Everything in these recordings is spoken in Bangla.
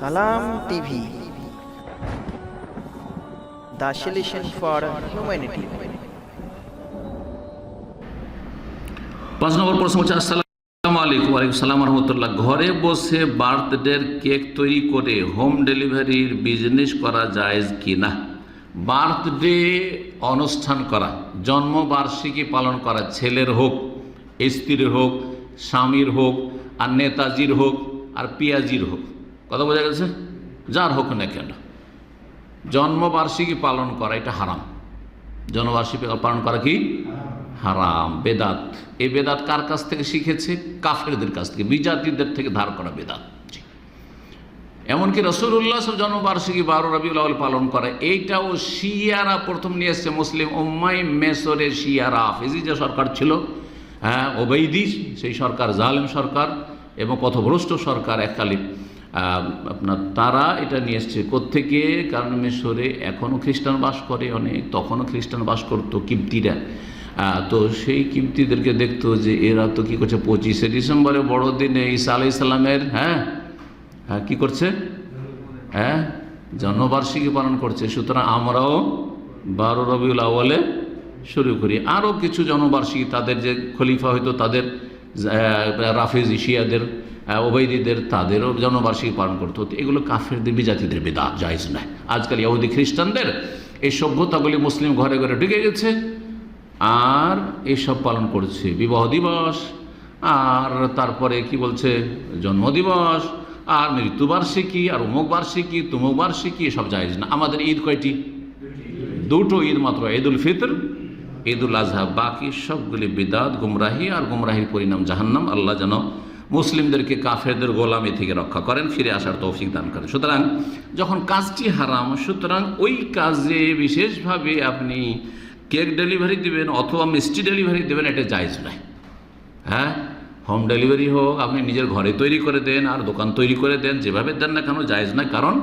Salam TV. The solution for humanity. পাঁচ নম্বর প্রশ্ন হচ্ছে, আসসালামু আলাইকুম। ওয়ালাইকুম সালাম রহমতুল্লাহ। ঘরে বসে বার্থডের কেক তৈরি করে হোম ডেলিভারির বিজনেস করা জায়েজ কি না? বার্থডে অনুষ্ঠান করা, জন্মবার্ষিকী পালন করা, ছেলের হোক, স্ত্রীর হোক, স্বামীর হোক, আর নেতাজির হোক, আর পিয়াজির হোক। কথা বোঝা গেছে? যার হোক না কেন। জন্মবার্ষিকী পালন করা, এটা হারাম। জন্মবার্ষিকী পালন করা কি? হারাম। বেদাত। এই বেদাত কার কাছ থেকে শিখেছে? কাফেরদের কাছ থেকে, বিজাতিদের থেকে ধার করা বেদাত। এমনকি রসুল্লাহ জন্মবার্ষিকী বারো রবিউল পালন করে, এইটাও শিয়ারা প্রথম নিয়ে এসছে, মুসলিম ওম্মাই মেসরে শিয়ারা। হাফিজি যে সরকার ছিল হ্যাঁ ওবেইদি, সেই সরকার, জালেম সরকার এবং পথভ্রষ্ট সরকার এককালীন আপনার তারা এটা নিয়ে এসছে কোত্থেকে? কারণ মিশরে এখনও খ্রিস্টান বাস করে অনেক, তখনও খ্রিস্টান বাস করতো কিপ্তিরা। তো সেই কিপ্তিদেরকে দেখতো যে এরা তো কী করছে? পঁচিশে ডিসেম্বরে বড়দিনে ঈসা আলাই ইসলামের হ্যাঁ? হ্যাঁ কী করছে? হ্যাঁ জন্মবার্ষিকী পালন করছে। সুতরাং আমরাও বারো রবিউল আওয়ালে শুরু করি। আরও কিছু জন্মবার্ষিকী তাদের যে খলিফা হয়তো তাদের রাফেজ ইশিয়াদের আহ, ওবাইদিদের তাদেরও জন্মবার্ষিকী পালন করতে। হতো এগুলো কাফেরদের বিজাতিদের বেদাত জায়জ নয়। আজকাল ইহুদি খ্রিস্টানদের এই সভ্যতাগুলি মুসলিম ঘরে ঘরে ঢুকে গেছে। আর এসব পালন করছে বিবাহ দিবস আর তারপরে কি বলছে? জন্মদিবস আর মৃত্যুবার্ষিকী আর অমুক বার্ষিকী তুমুক বার্ষিকী এসব জায়েজ না। আমাদের ঈদ কয়টি? দুটো ঈদ মাত্র ঈদ উল ফিতর ঈদ উল আজহা, বাকি সবগুলি বিদাত, গুমরাহি আর গুমরাহির পরিণাম জাহান্নাম। আল্লাহ যেন মুসলিমদেরকে কাফেরদের গোলামি থেকে রক্ষা করেন, ফিরে আসার তৌফিক দান করেন। সুতরাং যখন কাজটি হারাম, সুতরাং ওই কাজে বিশেষভাবে আপনি কেক ডেলিভারি দিবেন অথবা মিষ্টি ডেলিভারি দেবেন, এটা জায়জ নয়। হ্যাঁ? হোম ডেলিভারি হোক, আপনি নিজের ঘরে তৈরি করে দেন, আর দোকান তৈরি করে দেন, যেভাবে দেন না কেন জায়জ নয়। কারণ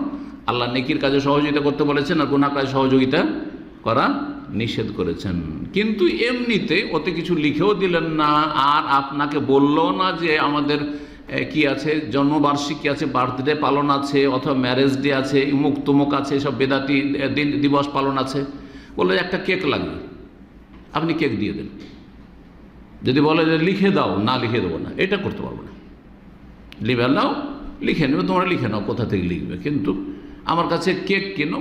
আল্লাহ নেকির কাজে সহযোগিতা করতে বলেছেন, আর গুণা কাজে সহযোগিতা করা নিষেধ করেছেন। কিন্তু এমনিতে ওতে কিছু লিখেও দিলেন না, আর আপনাকে বলল না যে আমাদের কি আছে, জন্মবার্ষিকী আছে, বার্থডে পালন আছে, অথবা ম্যারেজ ডে আছে, ইমুক তুমুক আছে সব বেদাতি দিন, দিবস পালন আছে। বলল একটা কেক লাগবে। আপনি কেক দিয়ে দেন। যদি বলে যে লিখে দাও, না লিখে দেবো না, এটা করতে পারব না। লিখে নাও, লিখে নেবে, তোমরা লিখে নাও কোথা থেকে লিখবে। কিন্তু আমার কাছে কেক কেনো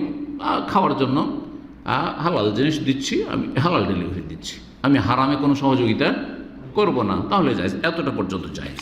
খাওয়ার জন্য হালাল জিনিস দিচ্ছি, আমি হালাল ডেলিভারি দিচ্ছি। আমি হারামে কোনো সহযোগিতা করব না। তাহলে যাই এতটা পর্যন্ত যায়